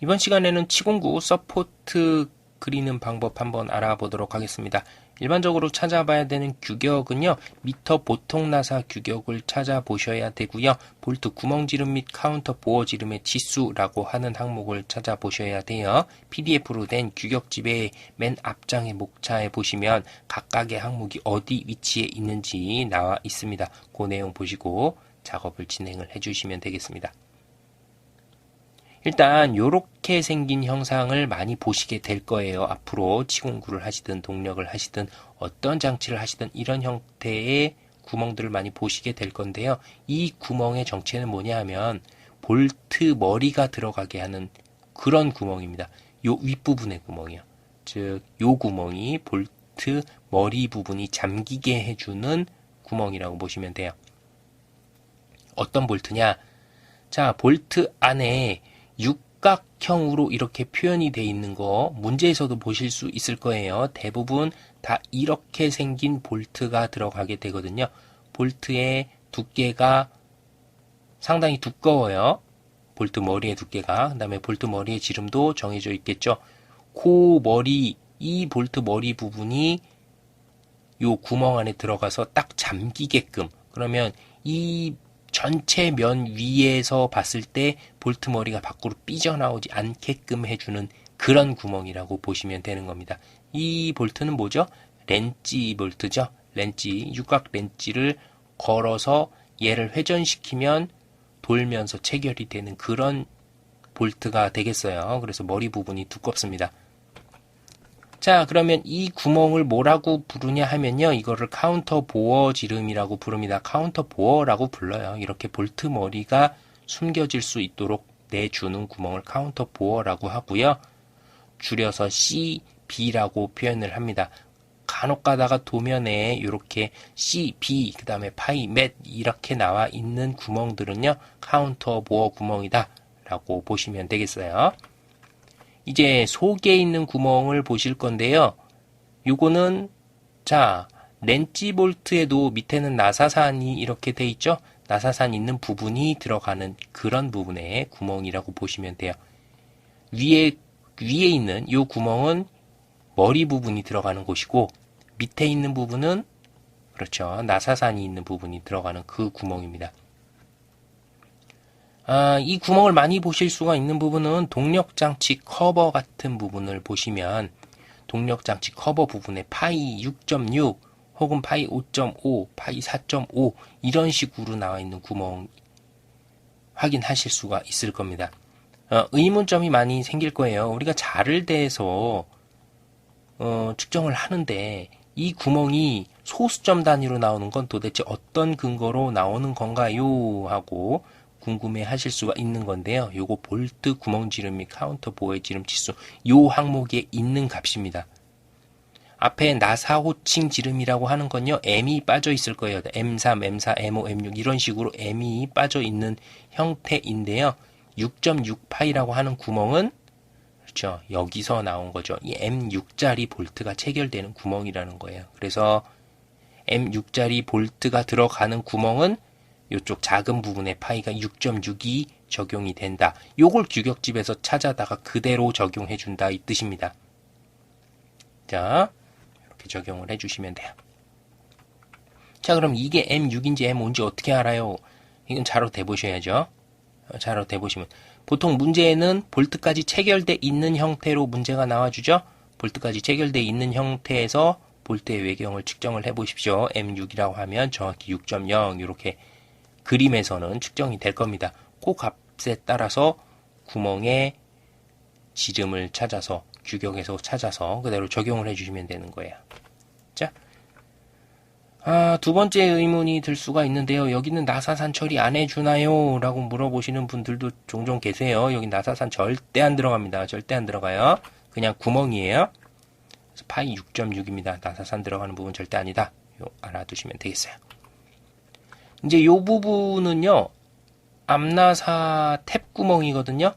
이번 시간에는 치공구 서포트 그리는 방법 한번 알아보도록 하겠습니다. 일반적으로 찾아봐야 되는 규격은요, 미터 보통 나사 규격을 찾아보셔야 되고요, 볼트 구멍 지름 및 카운터 보어 지름의 치수라고 하는 항목을 찾아보셔야 돼요. PDF로 된 규격집의 맨 앞장의 목차에 보시면 각각의 항목이 어디 위치에 있는지 나와 있습니다. 그 내용 보시고 작업을 진행을 해주시면 되겠습니다. 일단 이렇게 생긴 형상을 많이 보시게 될 거예요. 앞으로 치공구를 하시든 동력을 하시든 어떤 장치를 하시든 이런 형태의 구멍들을 많이 보시게 될 건데요. 이 구멍의 정체는 뭐냐 하면 볼트 머리가 들어가게 하는 그런 구멍입니다. 요 윗부분의 구멍이요. 즉, 요 구멍이 볼트 머리 부분이 잠기게 해주는 구멍이라고 보시면 돼요. 어떤 볼트냐? 자, 볼트 안에 육각형으로 이렇게 표현이 되어 있는 거 문제에서도 보실 수 있을 거예요. 대부분 다 이렇게 생긴 볼트가 들어가게 되거든요. 볼트의 두께가 상당히 두꺼워요. 볼트 머리의 두께가. 그 다음에 볼트 머리의 지름도 정해져 있겠죠. 코 머리, 이 볼트 머리 부분이 요 구멍 안에 들어가서 딱 잠기게끔. 그러면 이 전체 면 위에서 봤을 때 볼트 머리가 밖으로 삐져나오지 않게끔 해주는 그런 구멍이라고 보시면 되는 겁니다. 이 볼트는 뭐죠? 렌치 볼트죠. 렌치, 육각 렌치를 걸어서 얘를 회전시키면 돌면서 체결이 되는 그런 볼트가 되겠어요. 그래서 머리 부분이 두껍습니다. 자, 그러면 이 구멍을 뭐라고 부르냐 하면요. 이거를 카운터 보어 지름이라고 부릅니다. 카운터 보어라고 불러요. 이렇게 볼트 머리가 숨겨질 수 있도록 내주는 구멍을 카운터 보어라고 하고요. 줄여서 CB라고 표현을 합니다. 간혹 가다가 도면에 이렇게 CB, 그 다음에 파이, 맷 이렇게 나와 있는 구멍들은요. 카운터 보어 구멍이다 라고 보시면 되겠어요. 이제 속에 있는 구멍을 보실 건데요. 요거는 자 렌치 볼트에도 밑에는 나사산이 이렇게 돼 있죠. 나사산 있는 부분이 들어가는 그런 부분의 구멍이라고 보시면 돼요. 위에 위에 있는 요 구멍은 머리 부분이 들어가는 곳이고 밑에 있는 부분은 그렇죠. 나사산이 있는 부분이 들어가는 그 구멍입니다. 아, 이 구멍을 많이 보실 수가 있는 부분은 동력장치 커버 같은 부분을 보시면 동력장치 커버 부분에 파이 6.6 혹은 파이 5.5, 파이 4.5 이런 식으로 나와 있는 구멍 확인하실 수가 있을 겁니다. 어, 의문점이 많이 생길 거예요. 우리가 자를 대해서 어, 측정을 하는데 이 구멍이 소수점 단위로 나오는 건 도대체 어떤 근거로 나오는 건가요? 하고 궁금해 하실 수가 있는 건데요. 요거 볼트 구멍 지름 및 카운터 보호의 지름 치수 요 항목에 있는 값입니다. 앞에 나사 호칭 지름이라고 하는 건요. M이 빠져 있을 거예요. M3, M4, M5, M6 이런 식으로 M이 빠져 있는 형태인데요. 6.6파이라고 하는 구멍은 그렇죠. 여기서 나온 거죠. 이 M6짜리 볼트가 체결되는 구멍이라는 거예요. 그래서 M6짜리 볼트가 들어가는 구멍은 이쪽 작은 부분에 파이가 6.6이 적용이 된다. 요걸 규격집에서 찾아다가 그대로 적용해 준다 이 뜻입니다. 자, 이렇게 적용을 해 주시면 돼요. 자, 그럼 이게 M6인지 M5인지 어떻게 알아요? 이건 자로 대보셔야죠. 자로 대보시면 보통 문제에는 볼트까지 체결돼 있는 형태로 문제가 나와주죠. 볼트까지 체결돼 있는 형태에서 볼트의 외경을 측정을 해 보십시오. M6이라고 하면 정확히 6.0 이렇게 그림에서는 측정이 될 겁니다. 그 값에 따라서 구멍의 지름을 찾아서 규격에서 찾아서 그대로 적용을 해주시면 되는 거예요. 자, 아, 두 번째 의문이 들 수가 있는데요. 여기는 나사산 처리 안 해주나요? 라고 물어보시는 분들도 종종 계세요. 여기 나사산 절대 안 들어갑니다. 절대 안 들어가요. 그냥 구멍이에요. 파이 6.6입니다. 나사산 들어가는 부분 절대 아니다. 요 알아두시면 되겠어요. 이제 요 부분은요, 암나사 탭 구멍이거든요.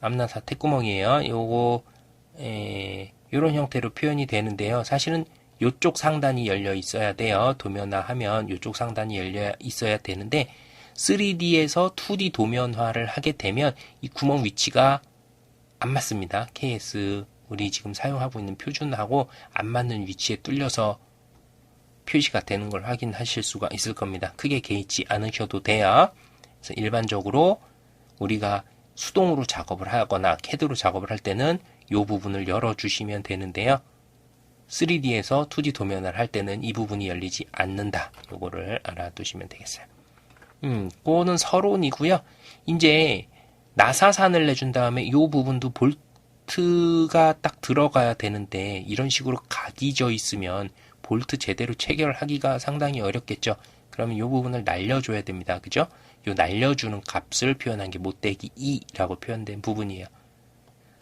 암나사 탭 구멍이에요. 요거, 에, 요런 형태로 표현이 되는데요. 사실은 요쪽 상단이 열려 있어야 돼요. 도면화 하면 요쪽 상단이 열려 있어야 되는데, 3D에서 2D 도면화를 하게 되면 이 구멍 위치가 안 맞습니다. KS 우리 지금 사용하고 있는 표준하고 안 맞는 위치에 뚫려서 표시가 되는 걸 확인하실 수가 있을 겁니다. 크게 개의치 않으셔도. 그래서 일반적으로 우리가 수동으로 작업을 하거나 캐드로 작업을 할 때는 이 부분을 열어주시면 되는데요. 3D에서 2D 도면을 할 때는 이 부분이 열리지 않는다. 요거를 알아두시면 되겠어요. 음, 그거는 서론이고요. 이제 나사산을 내준 다음에 이 부분도 볼트가 딱 들어가야 되는데 이런 식으로 각이 져 있으면 볼트 제대로 체결하기가 상당히 어렵겠죠. 그러면 이 부분을 날려줘야 됩니다. 그죠? 요 날려주는 값을 표현한 게 못되기 2라고 표현된 부분이에요.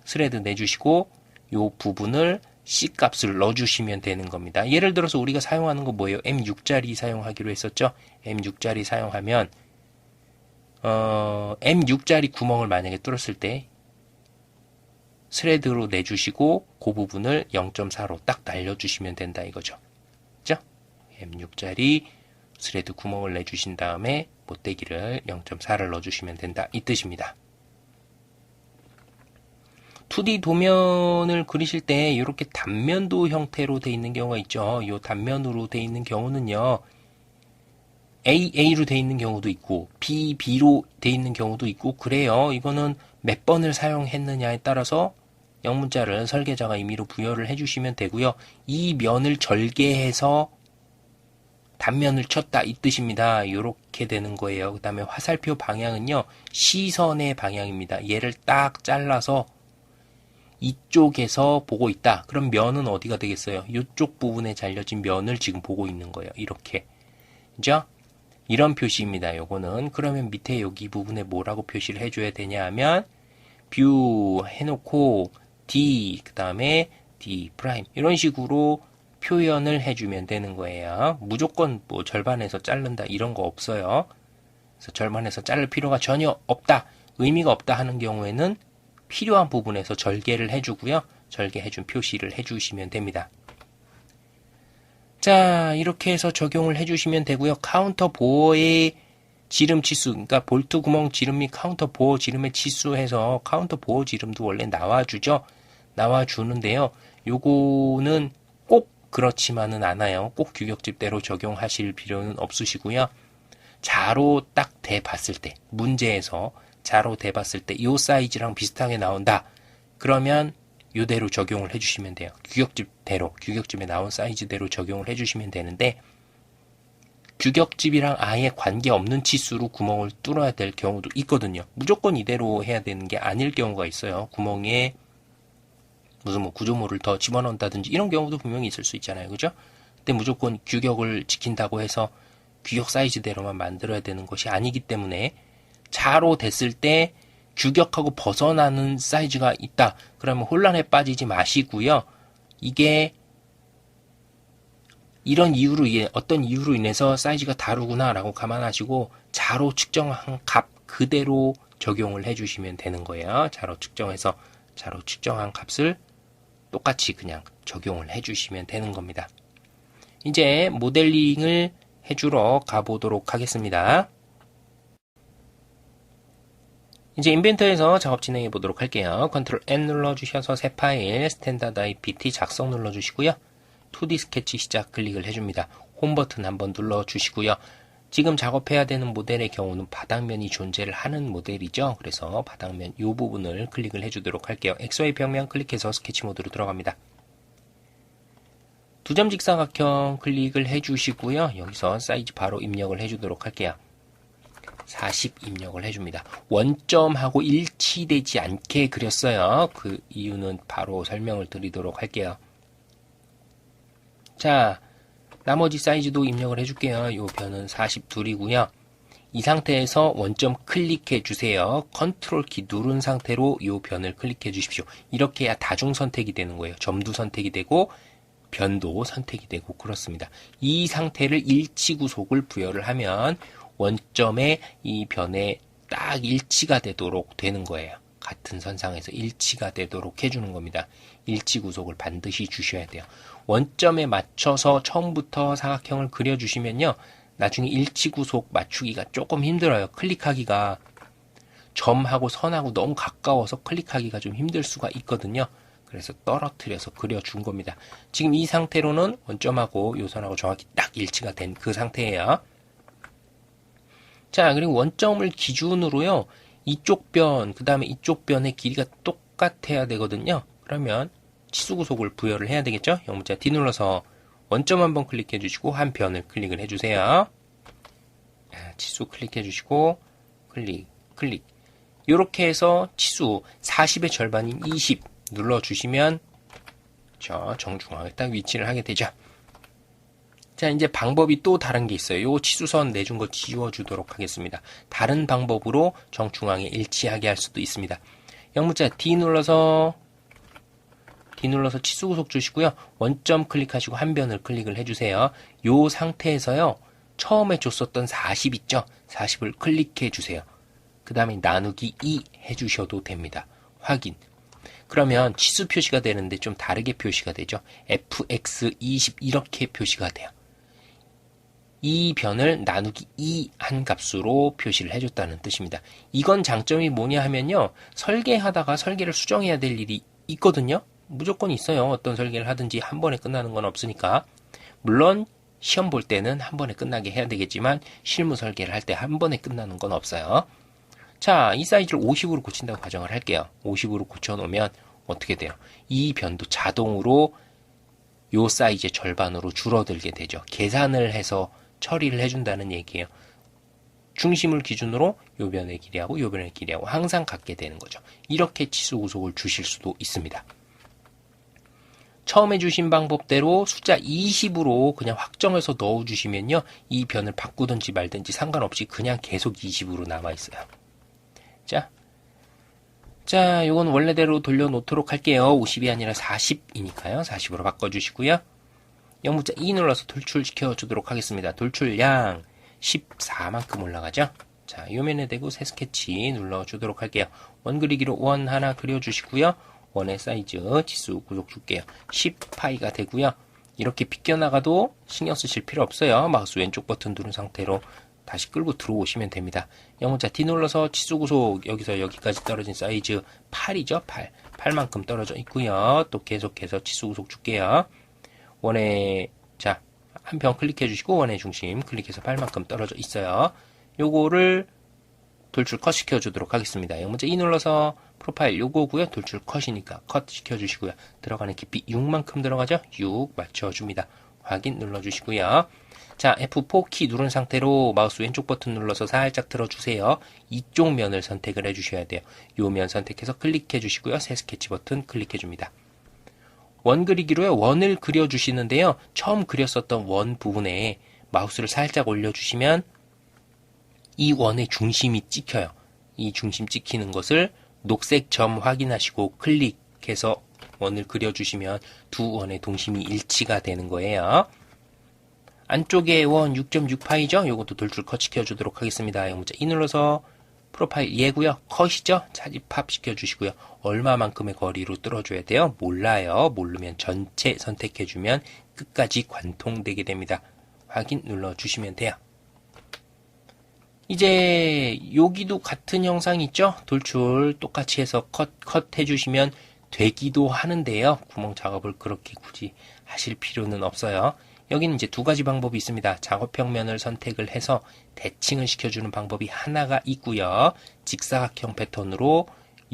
스레드 내주시고 요 부분을 C 값을 넣어주시면 되는 겁니다. 예를 들어서 우리가 사용하는 거 뭐예요? M6짜리 사용하기로 했었죠? M6짜리 사용하면 어, M6짜리 구멍을 만약에 뚫었을 때 스레드로 내주시고 그 부분을 0.4로 딱 날려주시면 된다 이거죠. M6짜리 스레드 구멍을 내주신 다음에 못대기를 0.4를 넣어주시면 된다 이 뜻입니다. 2D 도면을 그리실 때 이렇게 단면도 형태로 돼 있는 경우가 있죠. 이 단면으로 돼 있는 경우는요. AA로 돼 있는 경우도 있고 BB로 돼 있는 경우도 있고 그래요. 이거는 몇 번을 사용했느냐에 따라서 영문자를 설계자가 임의로 부여를 해주시면 되고요. 이 면을 절개해서 단면을 쳤다 이 뜻입니다. 이렇게 되는 거예요. 그 다음에 화살표 방향은요. 시선의 방향입니다. 얘를 딱 잘라서 이쪽에서 보고 있다. 그럼 면은 어디가 되겠어요? 이쪽 부분에 잘려진 면을 지금 보고 있는 거예요. 이렇게. 그죠? 이런 표시입니다. 요거는. 그러면 밑에 여기 부분에 뭐라고 표시를 해줘야 되냐 하면 뷰 해놓고 D 그 다음에 D 프라임 이런 식으로 표현을 해주면 되는 거예요. 무조건 뭐 절반에서 자른다 이런 거 없어요. 그래서 절반에서 자를 필요가 전혀 없다. 의미가 없다 하는 경우에는 필요한 부분에서 절개를 해주고요. 절개해준 표시를 해주시면 됩니다. 자, 이렇게 해서 적용을 해주시면 되고요. 카운터 보어의 지름 치수, 그러니까 볼트 구멍 지름 및 카운터 보어 지름의 치수해서 카운터 보어 지름도 원래 나와주죠. 나와주는데요. 요거는 꼭 그렇지만은 않아요. 꼭 규격집대로 적용하실 필요는 없으시고요. 자로 딱 대봤을 때, 문제에서 자로 대봤을 때 이 사이즈랑 비슷하게 나온다. 그러면 이대로 적용을 해주시면 돼요. 규격집대로, 규격집에 나온 사이즈대로 적용을 해주시면 되는데 규격집이랑 아예 관계없는 치수로 구멍을 뚫어야 될 경우도 있거든요. 무조건 이대로 해야 되는 게 아닐 경우가 있어요. 구멍에 무슨 뭐 구조물을 더 집어넣는다든지 이런 경우도 분명히 있을 수 있잖아요. 그죠? 근데 무조건 규격을 지킨다고 해서 규격 사이즈대로만 만들어야 되는 것이 아니기 때문에 자로 됐을 때 규격하고 벗어나는 사이즈가 있다. 그러면 혼란에 빠지지 마시고요. 이게 이런 이유로 인해 어떤 이유로 인해서 사이즈가 다르구나라고 감안하시고 자로 측정한 값 그대로 적용을 해주시면 되는 거예요. 자로 측정해서 자로 측정한 값을 똑같이 그냥 적용을 해주시면 되는 겁니다. 이제 모델링을 해주러 가보도록 하겠습니다. 이제 인벤터에서 작업 진행해 보도록 할게요. 컨트롤 N 눌러주셔서 새 파일 스탠다드 IPT 작성 눌러주시고요. 2D 스케치 시작 클릭을 해줍니다. 홈 버튼 한번 눌러주시고요. 지금 작업해야 되는 모델의 경우는 바닥면이 존재를 하는 모델이죠. 그래서 바닥면 이 부분을 클릭을 해주도록 할게요. XY 벽면 클릭해서 스케치 모드로 들어갑니다. 두 점 직사각형 클릭을 해주시고요. 여기서 사이즈 바로 입력을 해주도록 할게요. 40 입력을 해줍니다. 원점하고 일치되지 않게 그렸어요. 그 이유는 바로 설명을 드리도록 할게요. 자, 나머지 사이즈도 입력을 해줄게요. 이 변은 42이고요. 이 상태에서 원점 클릭해 주세요. 컨트롤 키 누른 상태로 이 변을 클릭해 주십시오. 이렇게 해야 다중 선택이 되는 거예요. 점도 선택이 되고 변도 선택이 되고 그렇습니다. 이 상태를 일치 구속을 부여를 하면 원점의 이 변에 딱 일치가 되도록 되는 거예요. 같은 선상에서 일치가 되도록 해주는 겁니다. 일치 구속을 반드시 주셔야 돼요. 원점에 맞춰서 처음부터 사각형을 그려주시면요. 나중에 일치 구속 맞추기가 조금 힘들어요. 클릭하기가 점하고 선하고 너무 가까워서 클릭하기가 좀 힘들 수가 있거든요. 그래서 떨어뜨려서 그려준 겁니다. 지금 이 상태로는 원점하고 요선하고 정확히 딱 일치가 된 그 상태예요. 자, 그리고 원점을 기준으로요. 이쪽 변, 그 다음에 이쪽 변의 길이가 똑같아야 되거든요. 그러면 치수구속을 부여를 해야 되겠죠? 영문자 D 눌러서 원점 한번 클릭해 주시고 한 변을 클릭을 해 주세요. 치수 클릭해 주시고 클릭, 클릭. 이렇게 해서 치수 40의 절반인 20 눌러 주시면 저 정중앙에 딱 위치를 하게 되죠. 자, 이제 방법이 또 다른 게 있어요. 요 치수선 내준 거 지워주도록 하겠습니다. 다른 방법으로 정중앙에 일치하게 할 수도 있습니다. 영문자 D 눌러서 D 눌러서 치수 구속 주시고요. 원점 클릭하시고 한 변을 클릭을 해주세요. 요 상태에서요. 처음에 줬었던 40 있죠? 40을 클릭해 주세요. 그 다음에 나누기 2 해주셔도 됩니다. 확인. 그러면 치수 표시가 되는데 좀 다르게 표시가 되죠. fx20 이렇게 표시가 돼요. 이 변을 나누기 2 한 값으로 표시를 해줬다는 뜻입니다. 이건 장점이 뭐냐 하면요. 설계하다가 설계를 수정해야 될 일이 있거든요. 무조건 있어요. 어떤 설계를 하든지 한 번에 끝나는 건 없으니까. 물론 시험 볼 때는 한 번에 끝나게 해야 되겠지만 실무 설계를 할 때 한 번에 끝나는 건 없어요. 자, 이 사이즈를 50으로 고친다고 가정을 할게요. 50으로 고쳐놓으면 어떻게 돼요? 이 변도 자동으로 요 사이즈의 절반으로 줄어들게 되죠. 계산을 해서 처리를 해준다는 얘기예요. 중심을 기준으로 요 변의 길이하고 요 변의 길이하고 항상 같게 되는 거죠. 이렇게 치수 구속을 주실 수도 있습니다. 처음에 주신 방법대로 숫자 20으로 그냥 확정해서 넣어주시면요. 이 변을 바꾸든지 말든지 상관없이 그냥 계속 20으로 남아있어요. 자, 자, 요건 원래대로 돌려놓도록 할게요. 50이 아니라 40이니까요. 40으로 바꿔주시고요. 영문자 2 눌러서 돌출시켜 주도록 하겠습니다. 돌출량 14만큼 올라가죠. 자, 요면에 대고 새 스케치 눌러 주도록 할게요. 원 그리기로 원 하나 그려 주시고요. 원의 사이즈 지수 구속 줄게요. 10파이가 되고요. 이렇게 비껴나가도 신경 쓰실 필요 없어요. 마우스 왼쪽 버튼 누른 상태로 다시 끌고 들어오시면 됩니다. 영문자 D 눌러서 치수 구속 여기서 여기까지 떨어진 사이즈 8이죠. 8. 8만큼 떨어져 있고요. 또 계속해서 치수 구속 줄게요. 원의 자, 한변 클릭해 주시고 원의 중심 클릭해서 8만큼 떨어져 있어요. 요거를 돌출 컷 시켜 주도록 하겠습니다. 영문자 E 눌러서 프로파일 요거고요. 돌출 컷이니까 컷 시켜 주시고요. 들어가는 깊이 6만큼 들어가죠? 6 맞춰 줍니다. 확인 눌러 주시고요. 자, F4 키 누른 상태로 마우스 왼쪽 버튼 눌러서 살짝 들어 주세요. 이쪽 면을 선택을 해 주셔야 돼요. 요 면 선택해서 클릭해 주시고요. 새 스케치 버튼 클릭해 줍니다. 원 그리기로요. 원을 그려주시는데요. 처음 그렸었던 원 부분에 마우스를 살짝 올려주시면 이 원의 중심이 찍혀요. 이 중심 찍히는 것을 녹색 점 확인하시고 클릭해서 원을 그려주시면 두 원의 동심이 일치가 되는 거예요. 안쪽에 원 6.6파이죠? 요것도 돌출 컷 시켜 주도록 하겠습니다. 영문자 이 눌러서 프로파일 예고요. 컷이죠? 차집합 시켜주시고요. 얼마만큼의 거리로 뚫어줘야 돼요? 몰라요. 모르면 전체 선택해주면 끝까지 관통되게 됩니다. 확인 눌러주시면 돼요. 이제 여기도 같은 영상 있죠? 돌출 똑같이 해서 컷, 컷 해주시면 되기도 하는데요. 구멍 작업을 그렇게 굳이 하실 필요는 없어요. 여기는 이제 두 가지 방법이 있습니다. 작업형 면을 선택을 해서 대칭을 시켜주는 방법이 하나가 있고요. 직사각형 패턴으로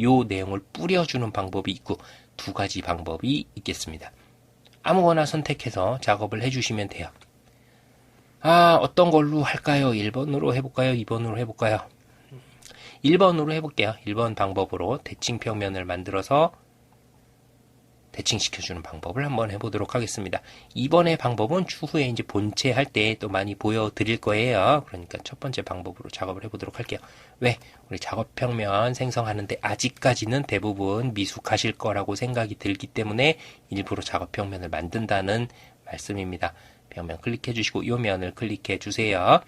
요 내용을 뿌려주는 방법이 있고 두 가지 방법이 있겠습니다. 아무거나 선택해서 작업을 해주시면 돼요. 아, 어떤 걸로 할까요? 1번으로 해볼까요? 2번으로 해볼까요? 1번으로 해볼게요. 1번 방법으로 대칭 평면을 만들어서 대칭시켜주는 방법을 한번 해보도록 하겠습니다. 이번의 방법은 추후에 이제 본체 할 때 또 많이 보여드릴 거예요. 그러니까 첫 번째 방법으로 작업을 해보도록 할게요. 왜? 우리 작업 평면 생성하는데 아직까지는 대부분 미숙하실 거라고 생각이 들기 때문에 일부러 작업 평면을 만든다는 말씀입니다. 벽면 클릭해 주시고 이 면을 클릭해 주세요.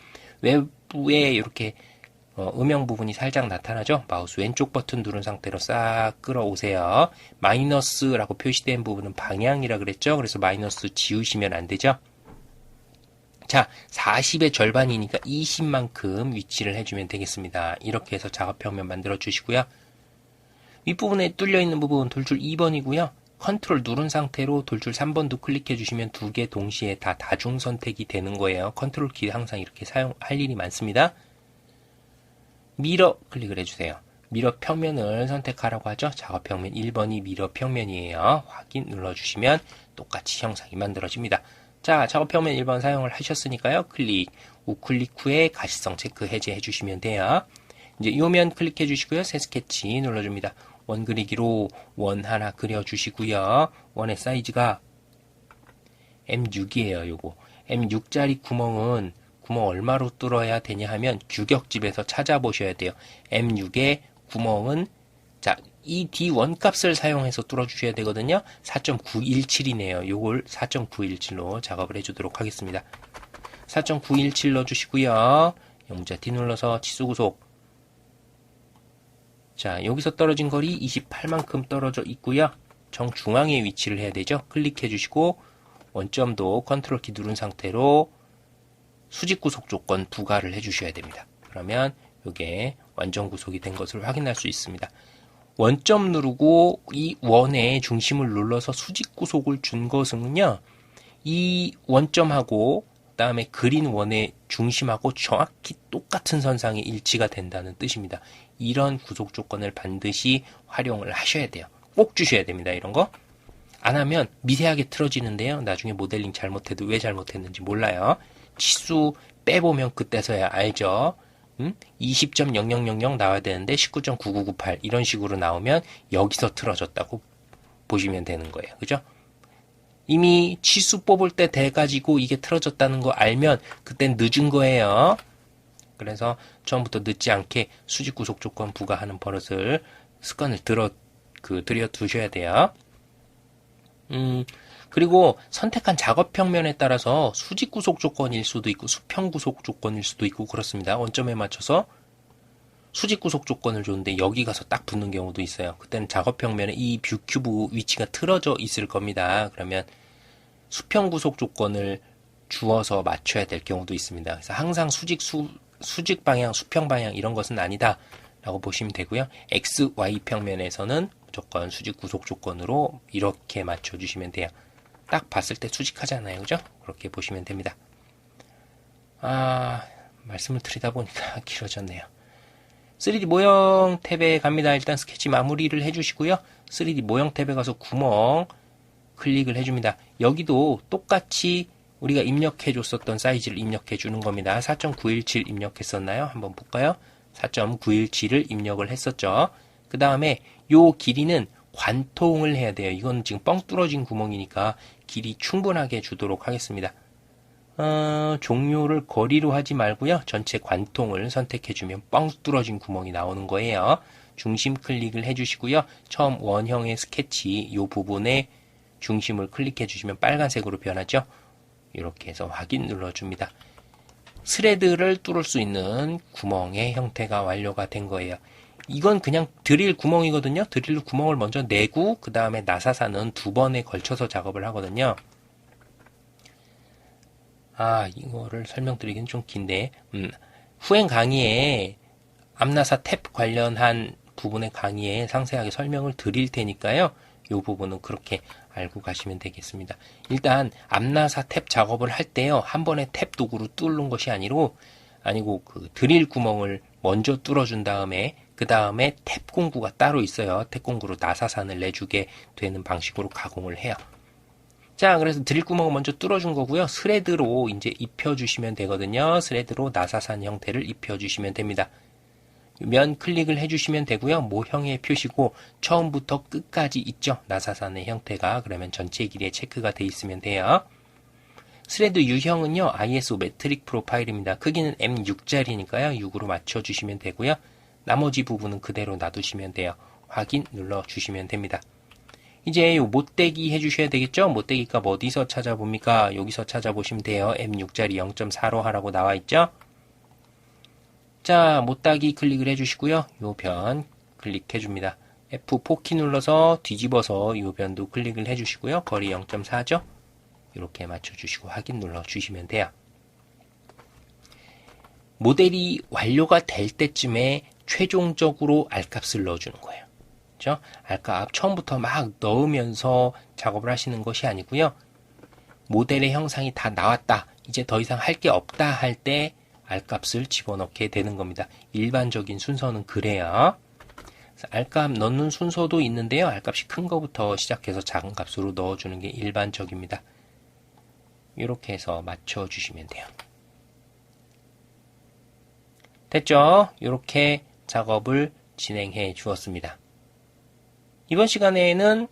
외부에 이렇게 어, 음영 부분이 살짝 나타나죠? 마우스 왼쪽 버튼 누른 상태로 싹 끌어오세요. 마이너스라고 표시된 부분은 방향이라 그랬죠? 그래서 마이너스 지우시면 안 되죠? 자, 40의 절반이니까 20만큼 위치를 해주면 되겠습니다. 이렇게 해서 작업평면 만들어 주시고요. 윗부분에 뚫려 있는 부분 돌줄 2번이고요. 컨트롤 누른 상태로 돌줄 3번도 클릭해 주시면 두 개 동시에 다 다중 선택이 되는 거예요. 컨트롤 키 항상 이렇게 사용할 일이 많습니다. 미러 클릭을 해주세요. 미러 평면을 선택하라고 하죠. 작업 평면 1번이 미러 평면이에요. 확인 눌러주시면 똑같이 형상이 만들어집니다. 자, 작업 평면 1번 사용을 하셨으니까요. 클릭, 우클릭 후에 가시성 체크 해제해 주시면 돼요. 이제 요면 클릭해 주시고요. 새 스케치 눌러줍니다. 원 그리기로 원 하나 그려 주시고요. 원의 사이즈가 M6이에요. 요거 M6짜리 구멍은 구멍 얼마로 뚫어야 되냐 하면 규격집에서 찾아보셔야 돼요. M6의 구멍은 자, 이 D1 값을 사용해서 뚫어주셔야 되거든요. 4.917이네요. 요걸 4.917로 작업을 해주도록 하겠습니다. 4.917 넣어주시고요. 영자 D 눌러서 치수 구속. 자, 여기서 떨어진 거리 28만큼 떨어져 있고요. 정중앙에 위치를 해야 되죠. 클릭해 주시고 원점도 컨트롤 키 누른 상태로 수직 구속 조건 부과를 해 주셔야 됩니다. 그러면 이게 완전 구속이 된 것을 확인할 수 있습니다. 원점 누르고 이 원의 중심을 눌러서 수직 구속을 준 것은요. 이 원점하고 그다음에 그린 원의 중심하고 정확히 똑같은 선상에 일치가 된다는 뜻입니다. 이런 구속 조건을 반드시 활용을 하셔야 돼요. 꼭 주셔야 됩니다. 이런 거. 안 하면 미세하게 틀어지는데요. 나중에 모델링 잘못해도 왜 잘못했는지 몰라요. 치수 빼보면 그때서야 알죠. 음? 20.0000 나와야 되는데 19.9998 이런 식으로 나오면 여기서 틀어졌다고 보시면 되는 거예요. 그죠? 이미 치수 뽑을 때 돼가지고 이게 틀어졌다는 거 알면 그땐 늦은 거예요. 그래서 처음부터 늦지 않게 수직 구속 조건 부과하는 버릇을 습관을 들어 그 들여 두셔야 돼요. 음, 그리고 선택한 작업 평면에 따라서 수직 구속 조건일 수도 있고 수평 구속 조건일 수도 있고 그렇습니다. 원점에 맞춰서 수직 구속 조건을 줬는데 여기 가서 딱 붙는 경우도 있어요. 그때는 작업 평면에 이 뷰 큐브 위치가 틀어져 있을 겁니다. 그러면 수평 구속 조건을 주어서 맞춰야 될 경우도 있습니다. 그래서 항상 수직 수, 수직 방향, 수평 방향 이런 것은 아니다. 라고 보시면 되고요. X, Y 평면에서는 무조건 수직 구속 조건으로 이렇게 맞춰주시면 돼요. 딱 봤을 때 수직하잖아요. 그죠? 그렇게 보시면 됩니다. 아, 말씀을 드리다 보니까 길어졌네요. 3D 모형 탭에 갑니다. 일단 스케치 마무리를 해주시고요. 3D 모형 탭에 가서 구멍 클릭을 해줍니다. 여기도 똑같이 우리가 입력해 줬었던 사이즈를 입력해 주는 겁니다. 4.917 입력했었나요? 한번 볼까요? 4.917을 입력을 했었죠. 그 다음에 요 길이는 관통을 해야 돼요. 이건 지금 뻥 뚫어진 구멍이니까 길이 충분하게 주도록 하겠습니다. 어, 종료를 거리로 하지 말고요. 전체 관통을 선택해주면 뻥 뚫어진 구멍이 나오는 거예요. 중심 클릭을 해주시고요. 처음 원형의 스케치 이 부분에 중심을 클릭해 주시면 빨간색으로 변하죠. 이렇게 해서 확인 눌러줍니다. 스레드를 뚫을 수 있는 구멍의 형태가 완료가 된 거예요. 이건 그냥 드릴 구멍이거든요. 드릴 구멍을 먼저 내고 그 다음에 나사사는 두 번에 걸쳐서 작업을 하거든요. 아 이거를 설명드리기는 좀 긴데 음, 후행 강의에 암나사 탭 관련한 부분의 강의에 상세하게 설명을 드릴 테니까요. 이 부분은 그렇게 알고 가시면 되겠습니다. 일단 암나사 탭 작업을 할 때요. 한 번에 탭 도구로 뚫는 것이 아니고 아니고 그 드릴 구멍을 먼저 뚫어준 다음에 그 다음에 탭 공구가 따로 있어요. 탭 공구로 나사산을 내주게 되는 방식으로 가공을 해요. 자, 그래서 드릴 구멍을 먼저 뚫어준 거고요. 스레드로 이제 입혀주시면 되거든요. 스레드로 나사산 형태를 입혀주시면 됩니다. 면 클릭을 해주시면 되고요. 모형의 표시고 처음부터 끝까지 있죠. 나사산의 형태가 그러면 전체 길이에 체크가 돼 있으면 돼요. 스레드 유형은요. ISO 메트릭 프로파일입니다. 크기는 M6짜리니까요. 6으로 맞춰주시면 되고요. 나머지 부분은 그대로 놔두시면 돼요. 확인 눌러주시면 됩니다. 이제 요 못대기 해주셔야 되겠죠? 못대기 값 어디서 찾아봅니까? 여기서 찾아보시면 돼요. M6짜리 0.4로 하라고 나와 있죠? 자, 못따기 클릭을 해주시고요. 요 변 클릭해 줍니다. F4키 눌러서 뒤집어서 요 변도 클릭을 해주시고요. 거리 0.4죠? 이렇게 맞춰주시고 확인 눌러주시면 돼요. 모델이 완료가 될 때쯤에 최종적으로 R값을 넣어주는 거예요. 그죠? R값 처음부터 막 넣으면서 작업을 하시는 것이 아니고요. 모델의 형상이 다 나왔다. 이제 더 이상 할 게 없다 할때 R값을 집어넣게 되는 겁니다. 일반적인 순서는 그래요. R값 넣는 순서도 있는데요. R값이 큰 거부터 시작해서 작은 값으로 넣어주는 게 일반적입니다. 이렇게 해서 맞춰주시면 돼요. 됐죠? 이렇게 작업을 진행해 주었습니다. 이번 시간에는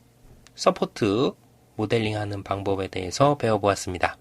서포트 모델링 하는 방법에 대해서 배워보았습니다.